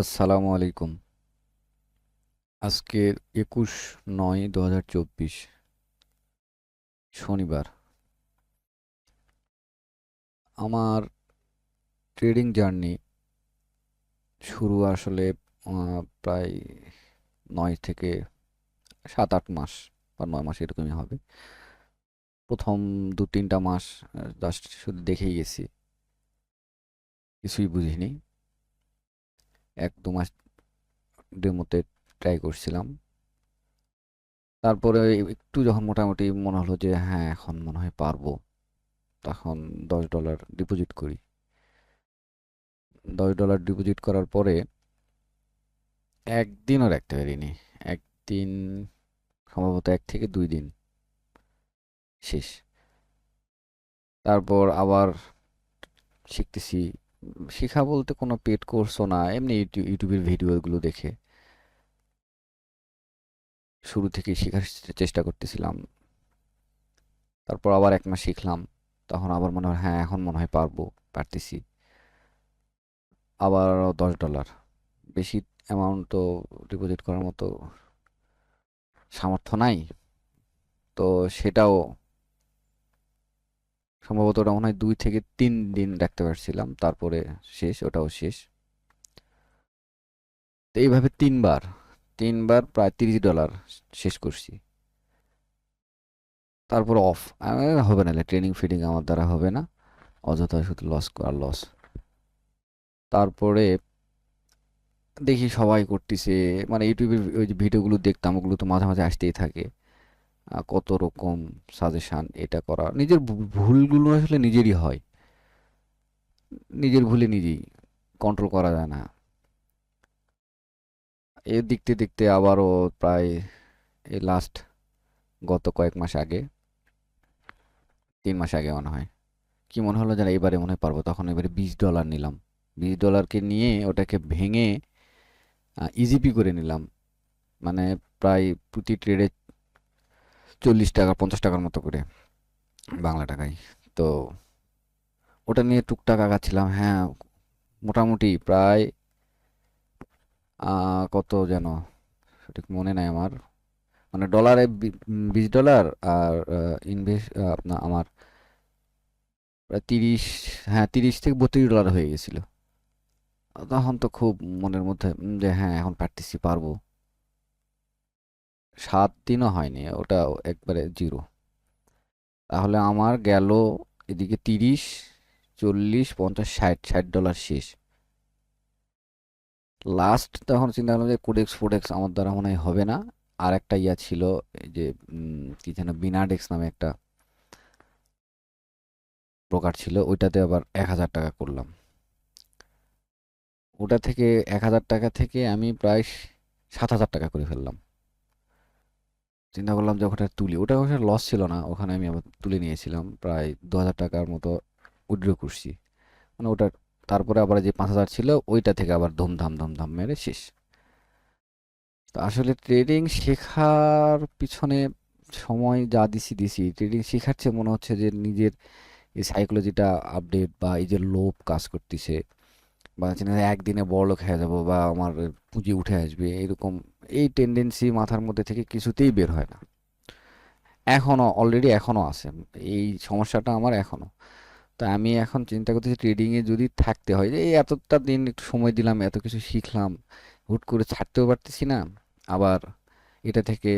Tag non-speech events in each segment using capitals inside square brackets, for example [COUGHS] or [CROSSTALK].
আসসালামু আলাইকুম। আজকে একুশ নয় দু হাজার চব্বিশ, শনিবার। আমার ট্রেডিং জার্নি শুরু আসলে প্রায় নয় থেকে সাত আট মাস বা নয় মাস এরকমই হবে। প্রথম দু তিনটা মাস জাস্ট শুধু দেখেই গেছি। কিছুই বুঝিনি। এক, দু মাস ডেমোতে ট্রাই করছিলাম। তারপরে একটু যখন মোটামুটি মনে হলো যে হ্যাঁ এখন মনে হয় পারব, তখন দশ ডলার ডিপোজিট করি। দশ ডলার ডিপোজিট করার পরে একদিনও রাখতে পারিনি একদিন সম্ভবত এক থেকে দুই দিন শেষ। তারপর আবার শিখতেছি শেখা বলতে কোনো পেড কোর্সও না, এমনি ইউটিউব ইউটিউবের ভিডিওগুলো দেখে। শুরু থেকে শেখার চেষ্টা করতেছিলাম। তারপর আবার এক মাস শিখলাম, তখন আবার মনে হয় হ্যাঁ এখন মনে হয় পারব, পারতেছি। আবার দশ ডলার। বেশি অ্যামাউন্ট তো ডিপোজিট করার মতো সামর্থ্য নাই। তো সেটাও সম্ভবত ওটা মনে হয় দুই থেকে তিন দিন রাখতে পারছিলাম, তারপরে শেষ, ওটাও শেষ। তো এইভাবে তিনবার তিনবার প্রায় তিরিশ ডলার শেষ করছি। তারপর অফ হবে না ট্রেনিং ফিডিং আমার দ্বারা হবে না, অযথা শুধু লস করার লস তারপরে দেখি সবাই করতেছে মানে ইউটিউবের ওই যে ভিডিওগুলো দেখতাম, ওগুলো তো মাঝে মাঝে আসতেই থাকে। কত রকম সাজেশান এটা করা। নিজের ভুলগুলো আসলে নিজেরই হয়। নিজের ভুলে নিজেই কন্ট্রোল করা যায় না। এর দেখতে দেখতে আবারও প্রায় এই লাস্ট গত কয়েক মাস আগে, তিন মাস আগে মনে হয়, কি মনে হলো যেন এবারে মনে পারব। তখন এবারে বিশ ডলার নিলাম। বিশ ডলারকে নিয়ে ওটাকে ভেঙে ইজিপি করে নিলাম। মানে প্রায় প্রতি ট্রেডে চল্লিশ টাকা, পঞ্চাশ টাকার মতো করে বাংলা টাকায়। তো ওটা নিয়ে টুকটাক আগাচ্ছিলাম। হ্যাঁ মোটামুটি প্রায় কত যেন, সঠিক মনে নাই আমার। মানে ডলারে বিশ ডলার আর ইনভেস্ট আপনার আমার প্রায় তিরিশ হ্যাঁ তিরিশ থেকে বত্রিশ ডলার হয়ে গেছিল। তখন তো খুব মনের মধ্যে যে হ্যাঁ এখন পারতেছি, পারব। সাত দিনও হয়নি, ওটা একবারে জিরো তাহলে আমার গেল এদিকে তিরিশ, চল্লিশ, পঞ্চাশ, ষাট ষাট ডলার শেষ। লাস্ট তখন চিন্তা করলাম যে কোডেক্স ফোডেক্স আমার দ্বারা মনে হয় হবে না। আর একটা ইয়া ছিল যে কি যেন বিনাডেক্স নামে একটা প্রকার ছিল, ওইটাতে আবার এক হাজার টাকা করলাম। ওটা থেকে এক হাজার টাকা থেকে আমি প্রায় সাত হাজার টাকা করে ফেললাম। চিন্তা করলাম যে ওটা তুলি। ওটা ওখানে লস ছিল না। ওখানে আমি আবার তুলে নিয়েছিলাম প্রায় দু হাজার টাকার মতো উইথড্র করছি। মানে ওটা তারপরে আবার যে পাঁচ হাজার ছিল, ওইটা থেকে আবার ধুমধাম ধুমধাম মেরে শেষ। তো আসলে ট্রেডিং শেখার পিছনে সময় যা দিছি দিছি। ট্রেডিং শেখার চেয়ে মনে হচ্ছে যে নিজের এই সাইকোলজিটা আপডেট বা এই যে লোভ কাজ করতেছে বা না একদিনে বড়লোক হয়ে যাব বা আমার পুঁজি উঠে আসবে, এরকম এই টেন্ডেন্সি মাথার মধ্যে থেকে কিছুতেই বের হয় না। এখনও অলরেডি এখনও আছে। এই সমস্যাটা আমার এখনও তা আমি এখন চিন্তা করতেছি ট্রেডিংয়ে যদি থাকতে হয় এই এতটা দিন একটু সময় দিলাম, এত কিছু শিখলাম, হুট করে ছাড়তেও পারতেছি না, আবার এটা থেকে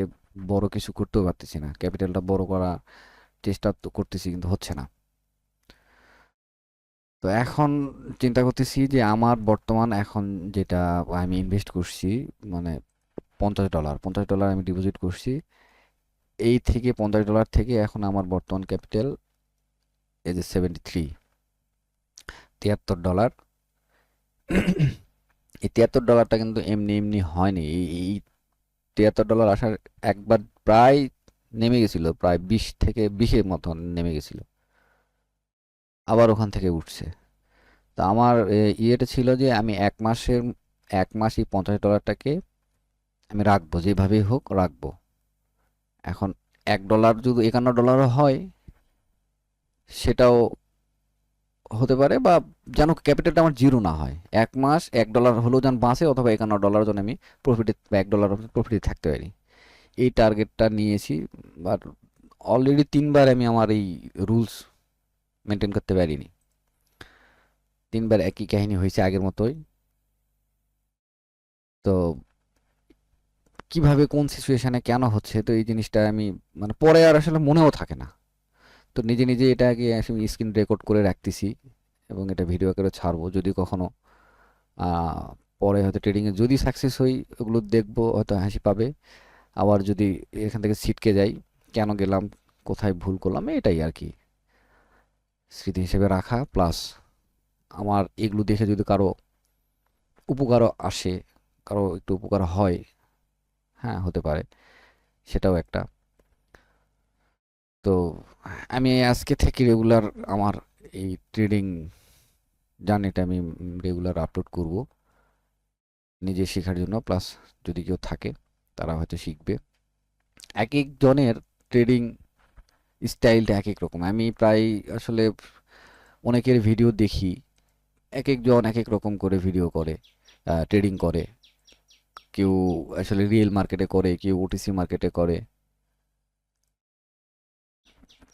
বড় কিছু করতেও পারতেছি না। ক্যাপিটালটা বড় করা চেষ্টা তো করতেছি কিন্তু হচ্ছে না। তো এখন চিন্তা করতেছি যে আমার বর্তমান এখন যেটা আমি ইনভেস্ট করছি মানে পঞ্চাশ ডলার পঞ্চাশ ডলার আমি ডিপোজিট করছি। এই থেকে পঞ্চাশ ডলার থেকে এখন আমার বর্তমান ক্যাপিটাল এই যে সেভেন্টি থ্রি তিয়াত্তর ডলার এই তিয়াত্তর ডলারটা কিন্তু এমনি এমনি হয়নি। এই এই তিয়াত্তর ডলার আসার একবার প্রায় নেমে গেছিল, প্রায় বিশ থেকে বিশের মতন নেমে গেছিল। আবার ওখান থেকে উঠছে। তা আমার ইয়েটা ছিল যে আমি এক মাসের, এক মাস এই পঞ্চাশ ডলারটাকে আমি রাখব, যেভাবেই হোক রাখব। এখন এক ডলার যদি একান্ন ডলারও হয়, সেটাও হতে পারে বা যেন ক্যাপিটালটা আমার জিরো না হয়। এক মাস এক ডলার হলেও যেন বাঁচে অথবা একান্ন ডলার যেন আমি প্রফিটে, এক ডলার প্রফিটে থাকতে পারি। এই টার্গেটটা নিয়েছি বাট অলরেডি তিনবার আমি আমার এই রুলস মেনটেন করতে পারিনি। তিনবার একই কাহিনী হয়েছে আগের মতোই। তো কীভাবে কোন সিচুয়েশানে কেন হচ্ছে, তো এই জিনিসটা আমি মানে পরে আর আসলে মনেও থাকে না। তো নিজে নিজে এটাকে আমি স্ক্রিন রেকর্ড করে রাখতেছি এবং এটা ভিডিও করে ছাড়বো। যদি কখনো পরে হয়তো ট্রেডিংয়ে যদি সাকসেস হই, ওগুলো দেখব, হয়তো হাসি পাবে। আবার যদি এখান থেকে ছিটকে যাই, কেন গেলাম, কোথায় ভুল করলাম, এটাই আর কি। স্মৃতি হিসেবে রাখা প্লাস আমার এগুলো দেখে যদি কারও উপকারও আসে, কারও একটু উপকার হয় হ্যাঁ হতে পারে, সেটাও একটা। তো আমি আজকে থেকে রেগুলার আমার এই ট্রেডিং জার্নিটা আমি রেগুলার আপলোড করব, নিজে শেখার জন্য প্লাস যদি কেউ থাকে, তারা হয়তো শিখবে। এক একজনের ট্রেডিং স্টাইলটা এক এক রকম। আমি প্রায় আসলে অনেকের ভিডিও দেখি এক একজন এক এক রকম করে ভিডিও করে ট্রেডিং করে। কেউ আসলে রিয়েল মার্কেটে করে, কেউ ওটিসি মার্কেটে করে।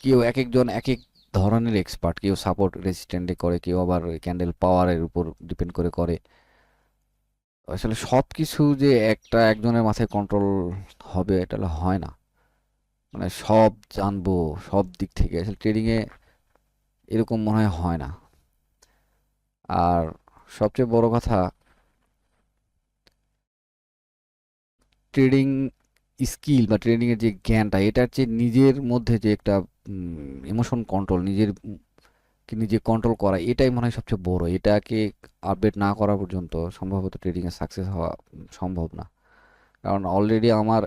কেউ এক একজন এক এক ধরনের এক্সপার্ট কেউ সাপোর্ট রেজিস্ট্যান্টে করে, কেউ আবার ক্যান্ডেল পাওয়ারের উপর ডিপেন্ড করে করে। আসলে সব কিছু যে একটা একজনের মাথায় কন্ট্রোল হবে, এটা হয় না। মানে সব জানব, সব দিক থেকে। আসলে ট্রেডিংয়ে এরকম মনে হয় হয় না। আর সবচেয়ে বড় কথা ট্রেডিং স্কিল বা ট্রেডিংয়ের যে জ্ঞানটা এটার যে নিজের মধ্যে যে একটা ইমোশন কন্ট্রোল নিজের নিজে কন্ট্রোল করা, এটাই মনে হয় সবচেয়ে বড়। এটাকে আপডেট না করা পর্যন্ত সম্ভবত ট্রেডিংয়ে সাকসেস হওয়া সম্ভব না। কারণ অলরেডি আমার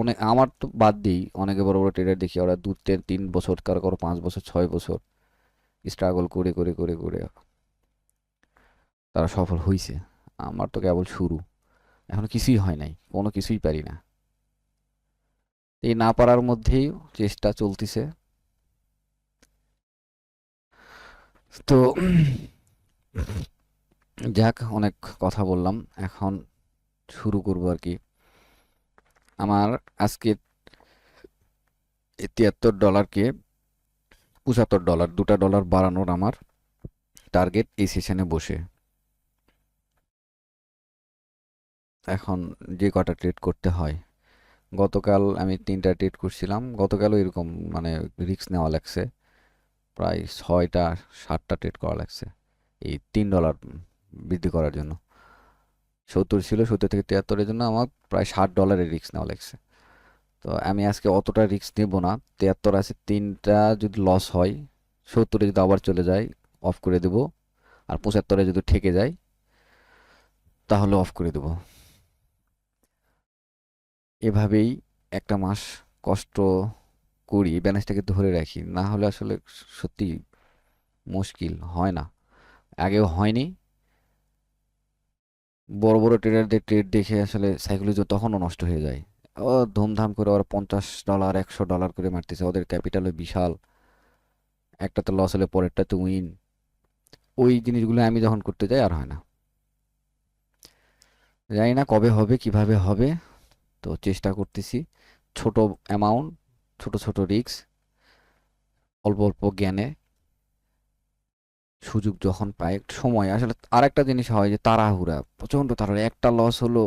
অনেক আমার তো বাদ দিই। অনেকে বড় বড় ট্রেডার দেখি, ওরা দু তিন বছর কারও কারও পাঁচ বছর, ছয় বছর স্ট্রাগল করে করে করে করে। তারা সফল হয়েছে আমার তো কেবল শুরু। এখন কিছুই হয় নাই, কোনো কিছুই পারি না। এই না পারার মধ্যেই চেষ্টা চলতেছে। তো যাক, অনেক কথা বললাম। এখন শুরু করব আর কি। আমার আজকে তিয়াত্তর ডলারকে পঁচাত্তর ডলার দুটা ডলার বাড়ানোর আমার টার্গেট এই সেশনে বসে। এখন যে কটা ট্রেড করতে হয়। গতকাল আমি তিনটা ট্রেড করছিলাম, গতকালও এরকম মানে রিস্ক নেওয়া লাগছে। প্রায় ছয়টা, সাতটা ট্রেড করা লাগছে। এই তিন ডলার বৃদ্ধি করার জন্য। সত্তর ছিল, সত্তর থেকে তিয়াত্তরের জন্য আমার প্রায় ষাট ডলারের রিস্ক নেওয়া লাগছে। তো আমি আজকে অতটা রিস্ক নেব না। তিয়াত্তর আছে, তিনটা যদি লস হয়, সত্তরে যদি আবার চলে যায় অফ করে দেব। আর পঁচাত্তরে যদি ঠেকে যায়, তাহলে অফ করে দেব। এভাবেই একটা মাস কষ্ট করি ব্যালেন্সটাকে ধরে রাখি। না হলে আসলে সত্যি মুশকিল হয় না। আগেও হয়নি বড় বড় ট্রেডারদের ট্রেড দেখে আসলে সাইকোলজি তখনও নষ্ট হয়ে যায়। ও ধুমধাম করে ওরা পঞ্চাশ ডলার একশো ডলার করে মারতেছে। ওদের ক্যাপিটালও বিশাল। একটাতে লস হলে পরেরটাতে উইন ওই জিনিসগুলো আমি যখন করতে যাই, আর হয় না। জানি না কবে হবে, কীভাবে হবে। তো চেষ্টা করতেছি। ছোট অ্যামাউন্ট ছোট ছোট রিস্ক অল্প অল্প জ্ঞানে। সুযোগ যখন একটু সময়। আসলে আর একটা জিনিস হয় যে তাড়াহুড়া, প্রচণ্ড তাড়াহুড়া। একটা লস হলো,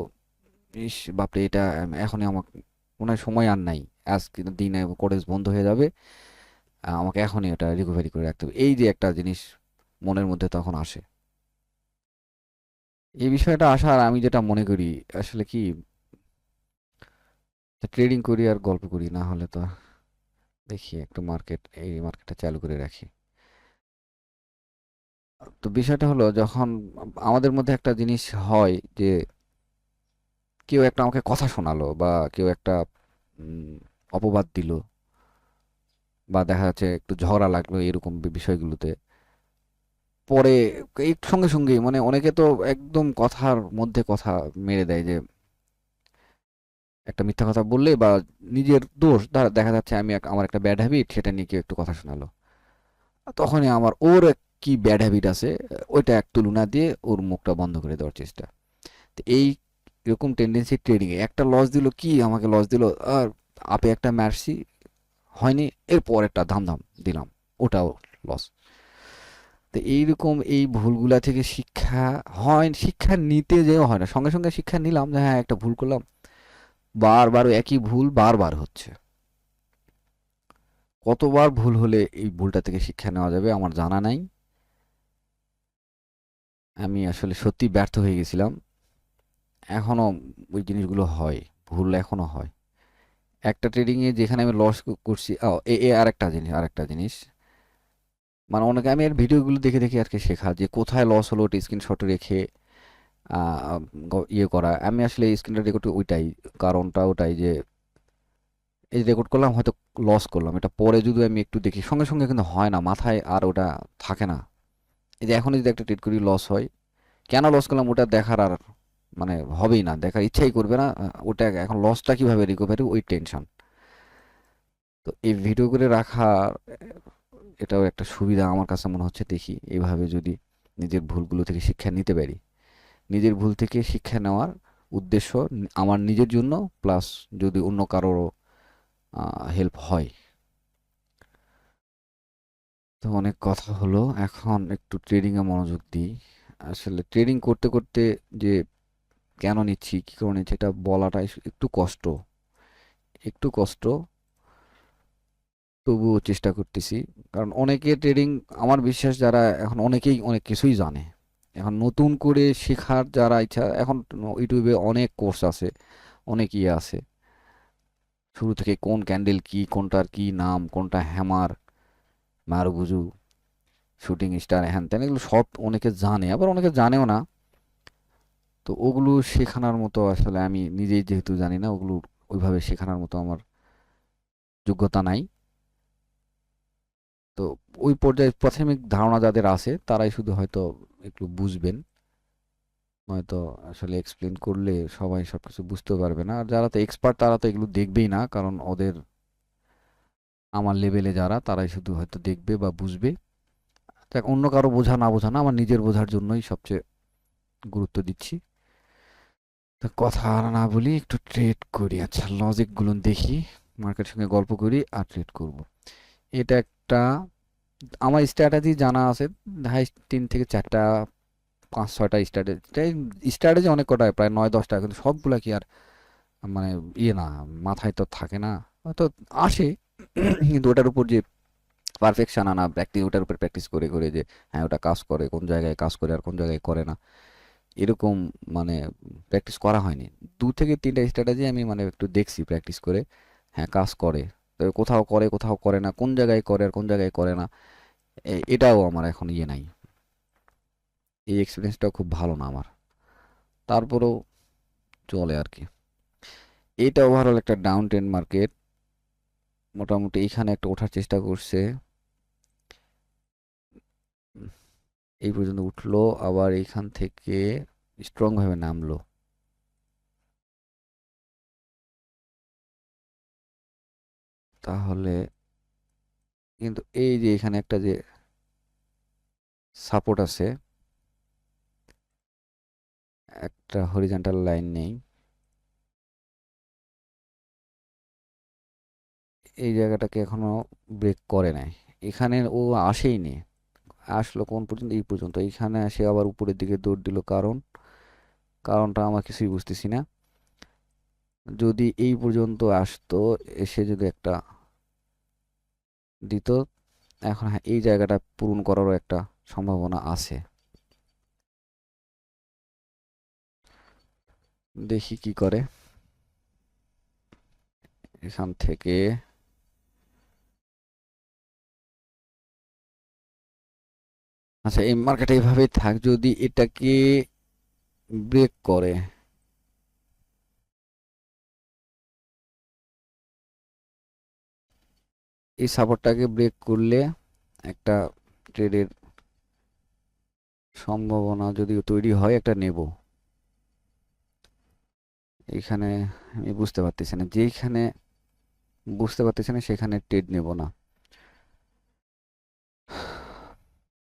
ইস বাপরে, এটা এখনই আমার মনে সময় আর নাই। আজকে দিনে কলেজ বন্ধ হয়ে যাবে আমাকে এখনই এটা রিকভারি করে রাখতে হবে। এই যে একটা জিনিস মনের মধ্যে তখন আসে। এই বিষয়টা আসার আমি যেটা মনে করি, আসলে কি ট্রেডিং করি আর গল্প করি, না হলে তো দেখি একটু মার্কেট এই মার্কেটটা চালু করে রাখি। তো বিষয়টা হলো যখন আমাদের মধ্যে একটা জিনিস হয় যে কেউ একটা আমাকে কথা শোনালো বা কেউ একটা অপবাদ দিল বা দেখা যাচ্ছে একটু ঝগড়া লাগল এরকম বিষয়গুলোতে, পরে এই সঙ্গে সঙ্গেই মানে অনেকে তো একদম কথার মধ্যে কথা মেরে দেয় যে একটা মিথ্যা কথা বললে বা নিজের দোষ দেখা যাচ্ছে আমি এক- আমার একটা ব্যাড হ্যাবিট সেটা নিয়ে কেউ একটু কথা শোনালো। তখনই আমার ওর এক- কি ব্যাড হ্যাবিট আছে, ওইটা এক তুলনা দিয়ে ওর মুখটা বন্ধ করে দেওয়ার চেষ্টা। তো এই এরকম টেন্ডেন্সি ট্রেডিংয়ে একটা লস দিল কি, আমাকে লস দিল, আর আপে একটা মারছি হয়নি এরপর একটা ধাম ধাম দিলাম, ওটাও লস তো এইরকম এই ভুলগুলা থেকে শিক্ষা হয়, শিক্ষা নিতে যেও হয় না, সঙ্গে সঙ্গে শিক্ষা নিলাম যে হ্যাঁ একটা ভুল করলাম বারবার একই ভুল বারবার হচ্ছে। কতবার ভুল হলে এই ভুলটা থেকে শিক্ষা নেওয়া যাবে আমার জানা নাই। আমি আসলে সত্যি ব্যর্থ হয়ে গেছিলাম। এখনও ওই জিনিসগুলো হয়, ভুল এখনও হয়। একটা ট্রেডিংয়ে যেখানে আমি লস করছি, ও, এ এ আরেকটা জিনিস আরেকটা জিনিস। মানে অনেকে, আমি এর ভিডিওগুলো দেখে দেখে আর কি শেখা যে কোথায় লস হলো ওটা স্ক্রিনশট রেখে ইয়ে করা। আমি আসলে স্ক্রিনটা রেকর্ড ওইটাই, কারণটা ওটাই যে, এই রেকর্ড করলাম, হয়তো লস করলাম। এটা পরে যদি আমি একটু দেখি, সঙ্গে সঙ্গে কিন্তু হয় না, মাথায় আর ওটা থাকে না। এই যে এখন যদি একটা ট্রিট করি লস হয়, কেন লস করলাম ওটা দেখার আর মানে হবেই না, দেখার ইচ্ছাই করবে না ওটা এখন লসটা কীভাবে রিকভারি ওই টেনশন তো এই ভিডিও করে রাখা এটাও একটা সুবিধা আমার কাছে মনে হচ্ছে, দেখি এইভাবে যদি নিজের ভুলগুলো থেকে শিক্ষা নিতে পারি। নিজের ভুল থেকে শিক্ষা নেওয়ার উদ্দেশ্য আমার নিজের জন্য প্লাস যদি অন্য কারোরও হেল্প হয়। তো অনেক কথা হলো। এখন একটু ট্রেডিংয়ে মনোযোগ দিই। আসলে ট্রেডিং করতে করতে যে কেন নিচ্ছি, কী করে নিচ্ছি, এটা বলাটা একটু কষ্ট। একটু কষ্ট। তবুও চেষ্টা করতেছি। কারণ অনেকে ট্রেডিং আমার বিশ্বাস যারা এখন অনেকেই অনেক কিছুই জানে। এখন নতুন করে শেখার যারা ইচ্ছা, এখন ইউটিউবে অনেক কোর্স আছে, অনেক ইয়ে আছে। শুরু থেকে কোন ক্যান্ডেল কি, কোনটার কি নাম, কোনটা হ্যামার মারুগুজু শুটিং স্টার হ্যান ত্যান এগুলো সব অনেকে জানে, আবার অনেকে জানেও না। তো ওগুলো শেখানোর মতো আসলে আমি নিজেই যেহেতু জানি না, ওগুলো ওইভাবে শেখানোর মতো আমার যোগ্যতা নাই। তো ওই পর্যায়ে প্রাথমিক ধারণা যাদের আছে, তারাই শুধু হয়তো একটু বুঝবেন। নয়তো আসলে এক্সপ্লেন করলে সবাই সবকিছু বুঝতে পারবে না। আর যারা তো এক্সপার্ট তারা তো এগুলো দেখবেই না, কারণ ওদের আমার লেভেলে যারা, তারাই শুধু হয়তো দেখবে বা বুঝবে। দেখ, অন্য কারও বোঝা না বোঝা না, আমার নিজের বোঝার জন্যই সবচেয়ে গুরুত্ব দিচ্ছি। তো কথা আর না বলি, একটু ট্রেড করি। আচ্ছা লজিকগুলো দেখি মার্কেটের সঙ্গে গল্প করি আর ট্রেড করব। এটা একটা, আমার স্ট্র্যাটেজি জানা আছে হাই তিন থেকে চারটা, পাঁচ ছয়টা স্ট্র্যাটেজি স্ট্র্যাটেজি অনেক কটা, প্রায় নয় দশটা, কিন্তু সবগুলা কি আর মানে ইয়ে না, মাথায় তো থাকে না। হয়তো আসে [CLEARS THROAT] কিন্তু ওটার উপর যে পারফেকশন আনা প্র্যাকটিস ওটার উপর প্র্যাকটিস করে করে যে হ্যাঁ ওটা কাজ করে, কোন জায়গায় কাজ করে আর কোন জায়গায় করে না। এরকম মানে প্র্যাকটিস করা হয়নি। দু থেকে তিনটা স্ট্র্যাটেজি আমি মানে একটু দেখছি প্র্যাকটিস করে। হ্যাঁ কাজ করে। তবে কোথাও করে কোথাও করে না, কোন জায়গায় করে আর কোন জায়গায় করে না এটাও আমার এখন ইয়ে নাই। এই এক্সপিরিয়েন্সটাও খুব ভালো না আমার। তারপরেও চলে আর কি। এটা ওভারঅল একটা ডাউন ট্রেন্ড মার্কেট মোটামুটি এইখানে একটা ওঠার চেষ্টা করছে। এই পর্যন্ত উঠল, আবার এইখান থেকে স্ট্রং ভাবে নামলো। তাহলে কিন্তু এই যে এখানে একটা যে সাপোর্ট আছে, একটা হরিজন্টাল লাইন নেই। এই জায়গাটাকে এখনও ব্রেক করে নাই। এখানে ও আসেই নি আসলো কোন পর্যন্ত? এই পর্যন্ত। এইখানে এসে আবার উপরের দিকে দৌড় দিল কারণ, কারণটা আমার কিছুই বুঝতেছি না। যদি এই পর্যন্ত আসতো, এসে যদি একটা দিত, এখন হ্যাঁ এই জায়গাটা পূরণ করারও একটা সম্ভাবনা আছে। দেখি কি করে। এখান থেকে আচ্ছা এই মার্কেটে এইভাবে থাক, যদি এটাকে ব্রেক করে। এই সাপোর্টটাকে ব্রেক করলে একটা ট্রেডের সম্ভাবনা যদি তৈরি হয়, একটা নেব। এখানে আমি বুঝতে পারতেছি না যেখানে বুঝতে পারতেছি না, সেখানে ট্রেড নেব না।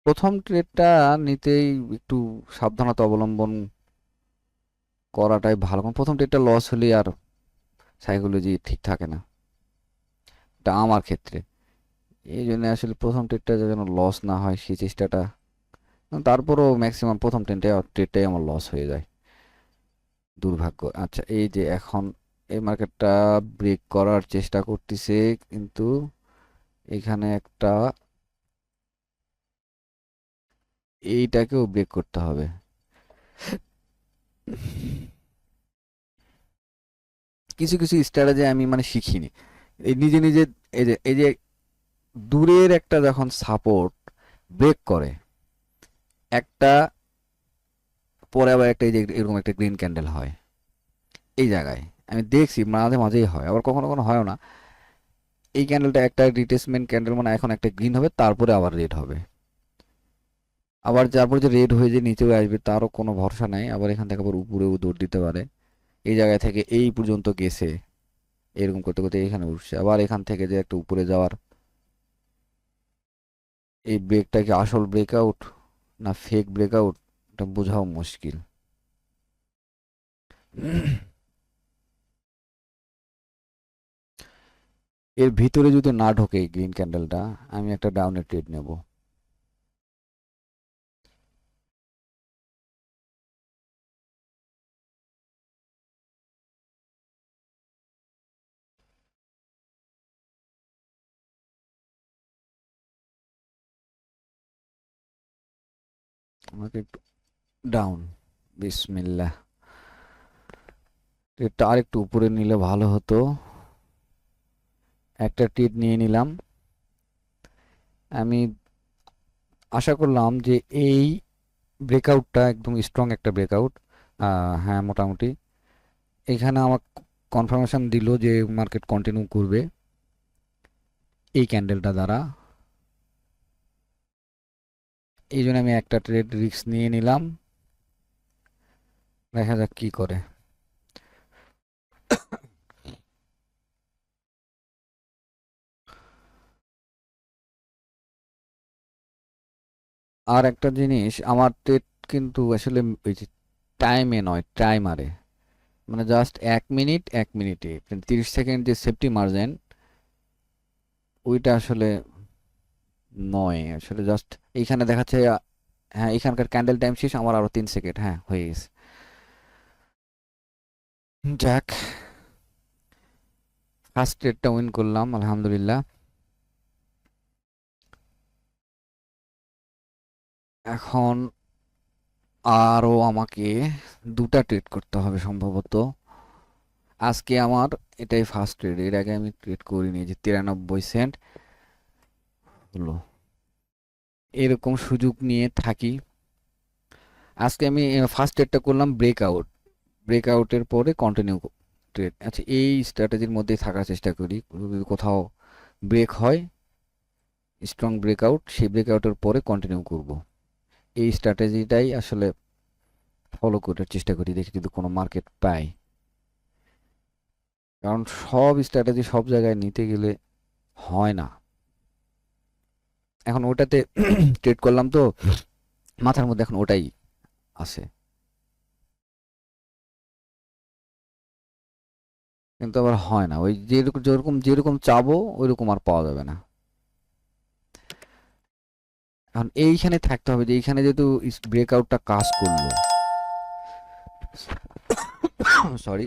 প্রথম ট্রেডটা নিতেই একটু সাবধানতা অবলম্বন করাটাই ভালো। কারণ প্রথম ট্রেডটা লস হলে আর সাইকোলজি ঠিক থাকে না। এটা আমার ক্ষেত্রে। এই জন্য আসলে প্রথম ট্রেডটা যেন লস না হয়, সেই চেষ্টাটা। তারপরও ম্যাক্সিমাম প্রথম ট্রেনটাই ট্রেডটাই আমার লস হয়ে যায়। দুর্ভাগ্য। আচ্ছা এই যে এখন এই মার্কেটটা ব্রেক করার চেষ্টা করতেছে, কিন্তু এখানে একটা এইটাকেও ব্রেক করতে হবে। কিছু কিছু স্ট্র্যাটেজি আমি মানে শিখিনি। এই নিজে নিজে, এই যে এই যে দূরের একটা যখন সাপোর্ট ব্রেক করে, একটা পরে আবার একটা এই যে এরকম একটা গ্রিন ক্যান্ডেল হয়। এই জায়গায়। আমি দেখছি, মাঝে, মাঝেই হয়। আবার কখনো কখনো হয়ও না। এই ক্যান্ডেলটা একটা রিটেসমেন্ট ক্যান্ডেল মানে এখন একটা গ্রিন হবে, তারপরে আবার রেড হবে। আবার তারপরে যে রেড হয়ে যে নিচেও আসবে, তারও কোনো ভরসা নাই। আবার এখান থেকে আবার উপরেও দৌড় দিতে পারে। এই জায়গা থেকে এই পর্যন্ত গেছে। এরকম করতে করতে এখানে উঠছে। আবার এখান থেকে যে একটা উপরে যাওয়ার এই ব্রেকটা কি আসল ব্রেকআউট না ফেক ব্রেকআউট এটা বোঝাও মুশকিল। এর ভিতরে যদি না ঢোকে গ্রিন ক্যান্ডেলটা আমি একটা ডাউনের ট্রেড নেব। আমাকে একটু ডাউন বিসমিল্লাহ। ট্রেডটা আর একটু উপরে নিলে ভালো হতো। একটা ট্রেড নিয়ে নিলাম। আমি আশা করলাম যে এই ব্রেকআউটটা একদম স্ট্রং একটা ব্রেকআউট হ্যাঁ মোটামুটি। এখানে আমার কনফার্মেশন দিল যে মার্কেট কন্টিনিউ করবে। এই ক্যান্ডেলটা দ্বারা। এই জন্য আমি একটা ট্রেড রিস্ক নিয়ে নিলাম। দেখা যাক কি করে। আর একটা জিনিস, আমার ট্রেড কিন্তু আসলে ওই যে টাইমে নয় টাইমারে মানে জাস্ট এক মিনিট এক মিনিটে তিরিশ সেকেন্ড যে সেফটি মার্জিন ওইটা আসলে নয়, আসলে জাস্ট এইখানে দেখাচ্ছে হ্যাঁ এখানকার ক্যান্ডেল টাইম শেষ, আমার আরও তিন সেকেন্ড হ্যাঁ হয়ে গেছে। যাক ফার্স্ট ট্রেডটা উইন করলাম, আলহামদুলিল্লাহ। এখন আরও আমাকে দুটা ট্রেড করতে হবে সম্ভবত। আজকে আমার এটাই ফার্স্ট ট্রেড এর আগে আমি ট্রেড করিনি যে তিরানব্বই সেন্ট হলো। এরকম সুযোগ নিয়ে থাকি। আজকে আমি ফার্স্ট ট্রেডটা করলাম ব্রেকআউট ব্রেকআউটের পরে কন্টিনিউ ট্রেড আচ্ছা এই স্ট্র্যাটেজির মধ্যেই থাকার চেষ্টা করি। কোথাও ব্রেক হয় স্ট্রং ব্রেকআউট সেই ব্রেকআউটের পরে কন্টিনিউ করব। এই স্ট্র্যাটেজিটাই আসলে ফলো করার চেষ্টা করি, দেখি যদি কোনো মার্কেট পাই। কারণ সব স্ট্র্যাটেজি সব জায়গায় নিতে গেলে হয় না। এখন ওটাতে [CLEARS THROAT] ট্রেড করলাম তো মাথার মধ্যে এখন ওটাই আছে। কিন্তু আবার হয় না ওই যেরকম যেরকম যেরকম চাবো ওইরকম আর পাওয়া যাবে না। এখন এইখানে থাকতে হবে যে এইখানে যেহেতু ব্রেকআউটটা কাজ করল। [COUGHS] সরি